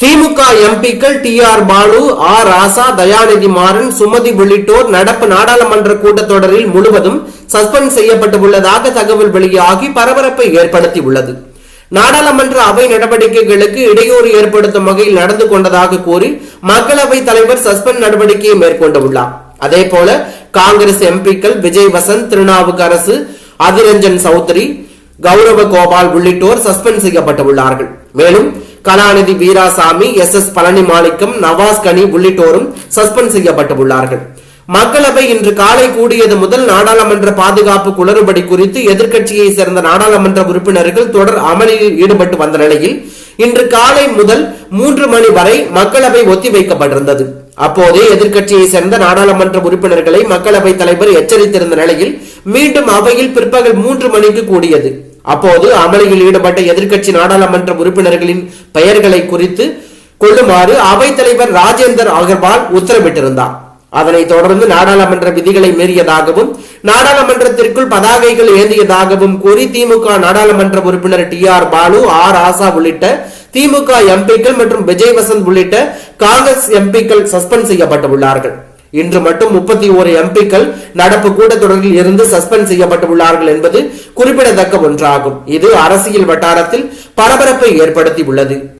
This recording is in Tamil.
திமுக எம்பிக்கள் T R Baalu R Raja Dayanidhi Maran Sumathi உள்ளிட்டோர் நடப்பு நாடாளுமன்ற கூட்டத்தொடரில் முழுவதும் சஸ்பெண்ட் செய்யப்பட்டுள்ளதாக தகவல் வெளியாகி பரபரப்பை ஏற்படுத்தியுள்ளது. நாடாளுமன்ற அவை நடவடிக்கைகளுக்கு இடையூறு ஏற்படுத்தும் வகையில் நடந்து கொண்டதாக கூறி மக்களவை தலைவர் சஸ்பெண்ட் நடவடிக்கையை மேற்கொண்டுள்ளார். அதே போல காங்கிரஸ் எம்பிக்கள் விஜய் வசந்த் திருநாவுக்கரசு அதிரஞ்சன் சௌத்ரி கௌரவ கோபால் உள்ளிட்டோர் சஸ்பெண்ட் செய்யப்பட்டுள்ளார்கள். மேலும் கலாநிதி வீராசாமி எஸ். எஸ். பழனி மாணிக்கம் நவாஸ் கனி உள்ளிட்டோரும் சஸ்பெண்ட் செய்யப்பட்டுள்ளார்கள். மக்களவை இன்று காலை கூடியது முதல் நாடாளுமன்ற பாதுகாப்பு குளறுபடி குறித்து எதிர்க்கட்சியை சேர்ந்த நாடாளுமன்ற உறுப்பினர்கள் தொடர் அமளியில் ஈடுபட்டு வந்த நிலையில் இன்று காலை முதல் மூன்று மணி வரை மக்களவை ஒத்திவைக்கப்பட்டிருந்தது. அப்போதே எதிர்க்கட்சியை சேர்ந்த நாடாளுமன்ற உறுப்பினர்களை மக்களவை தலைவர் எச்சரித்திருந்த நிலையில் மீண்டும் அவையில் பிற்பகல் மூன்று மணிக்கு கூடியது. அப்போது அமளியில் ஈடுபட்ட எதிர்க்கட்சி நாடாளுமன்ற உறுப்பினர்களின் பெயர்களை குறித்து கொள்ளுமாறு அவைத்தலைவர் ராஜேந்தர் அகர்வால் உத்தரவிட்டிருந்தார். அதனைத் தொடர்ந்து நாடாளுமன்ற விதிகளை மீறியதாகவும் நாடாளுமன்றத்திற்குள் பதாகைகள் ஏந்தியதாகவும் கூறி திமுக நாடாளுமன்ற உறுப்பினர் T R Baalu R Raja உள்ளிட்ட திமுக எம்பிக்கள் மற்றும் விஜய் வசந்த் உள்ளிட்ட காங்கிரஸ் எம்பிக்கள் சஸ்பெண்ட் செய்யப்பட்டுள்ளார்கள். இன்று மட்டும் முப்பத்தி ஓரு எம்பிக்கள் நடப்பு கூட்டத்தொடரில் இருந்து சஸ்பெண்ட் செய்யப்பட்டுள்ளார்கள் என்பது குறிப்பிடத்தக்க ஒன்றாகும். இது அரசியல் வட்டாரத்தில் பரபரப்பை ஏற்படுத்தி உள்ளது